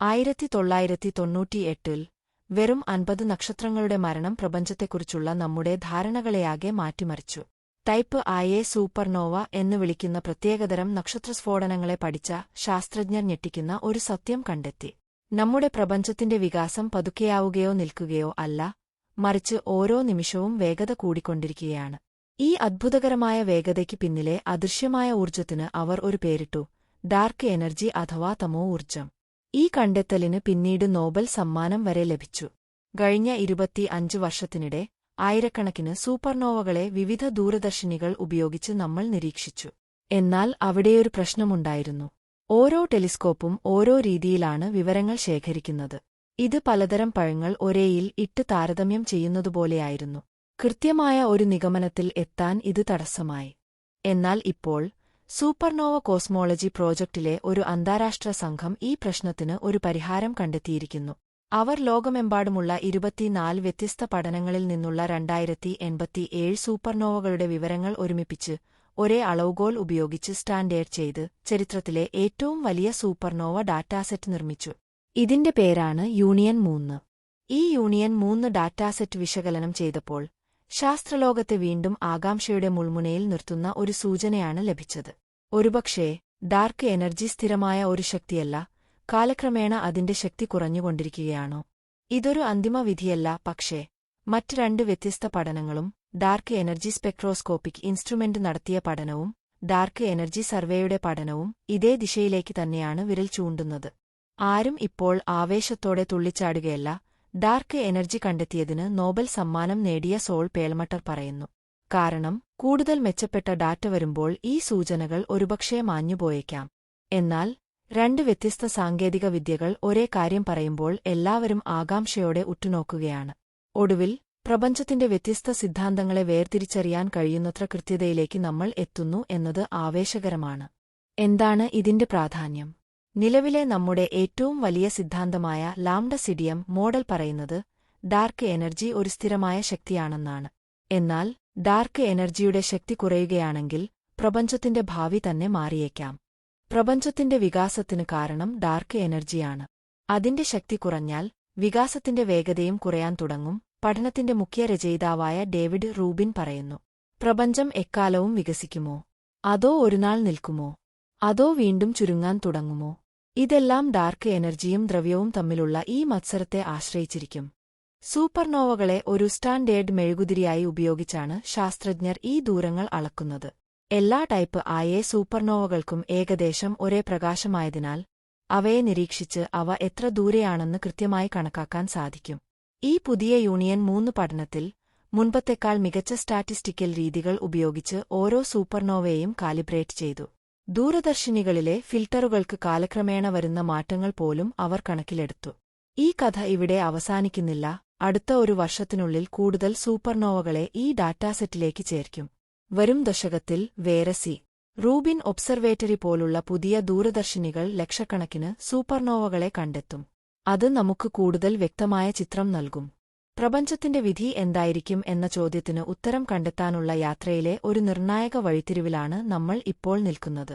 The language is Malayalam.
ആയിരത്തി തൊള്ളായിരത്തി തൊണ്ണൂറ്റിയെട്ടിൽ വെറും അൻപത് നക്ഷത്രങ്ങളുടെ മരണം പ്രപഞ്ചത്തെക്കുറിച്ചുള്ള നമ്മുടെ ധാരണകളെയാകെ മാറ്റിമറിച്ചു. ടൈപ്പ് ആയെ സൂപ്പർനോവ എന്ന് വിളിക്കുന്ന പ്രത്യേകതരം നക്ഷത്രസ്ഫോടനങ്ങളെ പഠിച്ച ശാസ്ത്രജ്ഞർ ഞെട്ടിക്കുന്ന ഒരു സത്യം കണ്ടെത്തി. നമ്മുടെ പ്രപഞ്ചത്തിന്റെ വികാസം പതുക്കെയാവുകയോ നിൽക്കുകയോ അല്ല മറിച്ച് ഓരോ നിമിഷവും വേഗത കൂടിക്കൊണ്ടിരിക്കുകയാണ്. ഈ അത്ഭുതകരമായ വേഗതയ്ക്ക് പിന്നിലെ അദൃശ്യമായ ഊർജത്തിന് അവർ ഒരു പേരിട്ടു ഡാർക്ക് എനർജി അഥവാ തമോ ഊർജം. ഈ കണ്ടെത്തലിന് പിന്നീട് നോബൽ സമ്മാനം വരെ ലഭിച്ചു. കഴിഞ്ഞ ഇരുപത്തി അഞ്ച് വർഷത്തിനിടെ ആയിരക്കണക്കിന് സൂപ്പർനോവകളെ വിവിധ ദൂരദർശിനികൾ ഉപയോഗിച്ച് നമ്മൾ നിരീക്ഷിച്ചു. എന്നാൽ അവിടെയൊരു പ്രശ്നമുണ്ടായിരുന്നു. ഓരോ ടെലിസ്കോപ്പും ഓരോ രീതിയിലാണ് വിവരങ്ങൾ ശേഖരിക്കുന്നത്. ഇത് പലതരം പഴങ്ങൾ ഒരേയിൽ ഇട്ട് താരതമ്യം ചെയ്യുന്നതുപോലെയായിരുന്നു. കൃത്യമായ ഒരു നിഗമനത്തിൽ എത്താൻ ഇത് തടസ്സമായി. എന്നാൽ ഇപ്പോൾ സൂപ്പർനോവ കോസ്മോളജി പ്രോജക്റ്റിലെ ഒരു അന്താരാഷ്ട്ര സംഘം ഈ പ്രശ്നത്തിന് ഒരു പരിഹാരം കണ്ടെത്തിയിരിക്കുന്നു. അവർ ലോകമെമ്പാടുമുള്ള ഇരുപത്തിനാല് വ്യത്യസ്ത പഠനങ്ങളിൽ നിന്നുള്ള രണ്ടായിരത്തി എൺപത്തിയേഴ് സൂപ്പർനോവകളുടെ വിവരങ്ങൾ ഒരുമിപ്പിച്ച് ഒരേ അളവുകോൽ ഉപയോഗിച്ച് സ്റ്റാൻഡേർഡ് ചെയ്ത് ചരിത്രത്തിലെ ഏറ്റവും വലിയ സൂപ്പർനോവ ഡാറ്റാസെറ്റ് നിർമ്മിച്ചു. ഇതിന്റെ പേരാണ് യൂണിയൻ മൂന്ന്. ഈ യൂണിയൻ മൂന്ന് ഡാറ്റാസെറ്റ് വിശകലനം ചെയ്തപ്പോൾ ശാസ്ത്രലോകത്തെ വീണ്ടും ആകാംക്ഷയുടെ മുൾമുനയിൽ നിർത്തുന്ന ഒരു സൂചനയാണ് ലഭിച്ചത്. ഒരുപക്ഷേ ഡാർക്ക് എനർജി സ്ഥിരമായ ഒരു ശക്തിയല്ല കാലക്രമേണ അതിന്റെ ശക്തി കുറഞ്ഞുകൊണ്ടിരിക്കുകയാണോ? ഇതൊരു അന്തിമ വിധിയല്ല പക്ഷേ മറ്റ് രണ്ട് വ്യത്യസ്ത പഠനങ്ങളും ഡാർക്ക് എനർജി സ്പെക്ട്രോസ്കോപ്പിക് ഇൻസ്ട്രുമെന്റ് നടത്തിയ പഠനവും ഡാർക്ക് എനർജി സർവേയുടെ പഠനവും ഇതേ ദിശയിലേക്ക് തന്നെയാണ് വിരൽ ചൂണ്ടുന്നത്. ആരും ഇപ്പോൾ ആവേശത്തോടെ തുള്ളിച്ചാടുകയല്ല ഡാർക്ക് എനർജി കണ്ടെത്തിയതിന് നോബൽ സമ്മാനം നേടിയ സോൾ പേൽമട്ടർ പറയുന്നു. കാരണം കൂടുതൽ മെച്ചപ്പെട്ട ഡാറ്റ വരുമ്പോൾ ഈ സൂചനകൾ ഒരുപക്ഷേ മാഞ്ഞുപോയേക്കാം. എന്നാൽ രണ്ട് വ്യത്യസ്ത സാങ്കേതിക വിദ്യകൾ ഒരേ കാര്യം പറയുമ്പോൾ എല്ലാവരും ആകാംക്ഷയോടെ ഉറ്റുനോക്കുകയാണ്. ഒടുവിൽ പ്രപഞ്ചത്തിന്റെ വ്യത്യസ്ത സിദ്ധാന്തങ്ങളെ വേർതിരിച്ചറിയാൻ കഴിയുന്നത്ര കൃത്യതയിലേക്ക് നമ്മൾ എത്തുന്നു എന്നത് ആവേശകരമാണ്. എന്താണ് ഇതിന്റെ പ്രാധാന്യം? നിലവിലെ നമ്മുടെ ഏറ്റവും വലിയ സിദ്ധാന്തമായ ലാംഡസിഡിയം മോഡൽ പറയുന്നത് ഡാർക്ക് എനർജി ഒരു സ്ഥിരമായ ശക്തിയാണെന്നാണ്. എന്നാൽ ഡാർക്ക് എനർജിയുടെ ശക്തി കുറയുകയാണെങ്കിൽ പ്രപഞ്ചത്തിന്റെ ഭാവി തന്നെ മാറിയേക്കാം. പ്രപഞ്ചത്തിന്റെ വികാസത്തിന് കാരണം ഡാർക്ക് എനർജിയാണ്. അതിന്റെ ശക്തി കുറഞ്ഞാൽ വികാസത്തിന്റെ വേഗതയും കുറയാൻ തുടങ്ങും പഠനത്തിന്റെ മുഖ്യ രചയിതാവായ ഡേവിഡ് റൂബിൻ പറയുന്നു. പ്രപഞ്ചം എക്കാലവും വികസിക്കുമോ? അതോ ഒരുനാൾ നിൽക്കുമോ? അതോ വീണ്ടും ചുരുങ്ങാൻ തുടങ്ങുമോ? ഇതെല്ലാം ഡാർക്ക് എനർജിയും ദ്രവ്യവും തമ്മിലുള്ള ഈ മത്സരത്തെ ആശ്രയിച്ചിരിക്കും. സൂപ്പർനോവകളെ ഒരു സ്റ്റാൻഡേർഡ് മെഴുകുതിരിയായി ഉപയോഗിച്ചാണ് ശാസ്ത്രജ്ഞർ ഈ ദൂരങ്ങൾ അളക്കുന്നത്. എല്ലാ ടൈപ്പ് ആയേ സൂപ്പർനോവകൾക്കും ഏകദേശം ഒരേ പ്രകാശമായതിനാൽ അവയെ നിരീക്ഷിച്ച് അവ എത്ര ദൂരെയാണെന്ന് കൃത്യമായി കണക്കാക്കാൻ സാധിക്കും. ഈ പുതിയ യൂണിയൻ മൂന്ന് പഠനത്തിൽ മുൻപത്തെക്കാൾ മികച്ച സ്റ്റാറ്റിസ്റ്റിക്കൽ രീതികൾ ഉപയോഗിച്ച് ഓരോ സൂപ്പർനോവയെയും കാലിബ്രേറ്റ് ചെയ്തു. ദൂരദർശിനികളിലെ ഫിൽട്ടറുകൾക്ക് കാലക്രമേണ വരുന്ന മാറ്റങ്ങൾ പോലും അവർ കണക്കിലെടുത്തു. ഈ കഥ ഇവിടെ അവസാനിക്കുന്നില്ല. അടുത്ത ഒരു വർഷത്തിനുള്ളിൽ കൂടുതൽ സൂപ്പർനോവകളെ ഈ ഡാറ്റാസെറ്റിലേക്ക് ചേർക്കും. വരും ദശകത്തിൽ വേരസി റൂബിൻ ഒബ്സർവേറ്ററി പോലുള്ള പുതിയ ദൂരദർശിനികൾ ലക്ഷക്കണക്കിന് സൂപ്പർനോവകളെ കണ്ടെത്തും. അത് നമുക്ക് കൂടുതൽ വ്യക്തമായ ചിത്രം നൽകും. പ്രപഞ്ചത്തിന്റെ വിധി എന്തായിരിക്കും എന്ന ചോദ്യത്തിന് ഉത്തരം കണ്ടെത്താനുള്ള യാത്രയിലെ ഒരു നിർണായക വഴിത്തിരിവിലാണ് നമ്മൾ ഇപ്പോൾ നിൽക്കുന്നത്.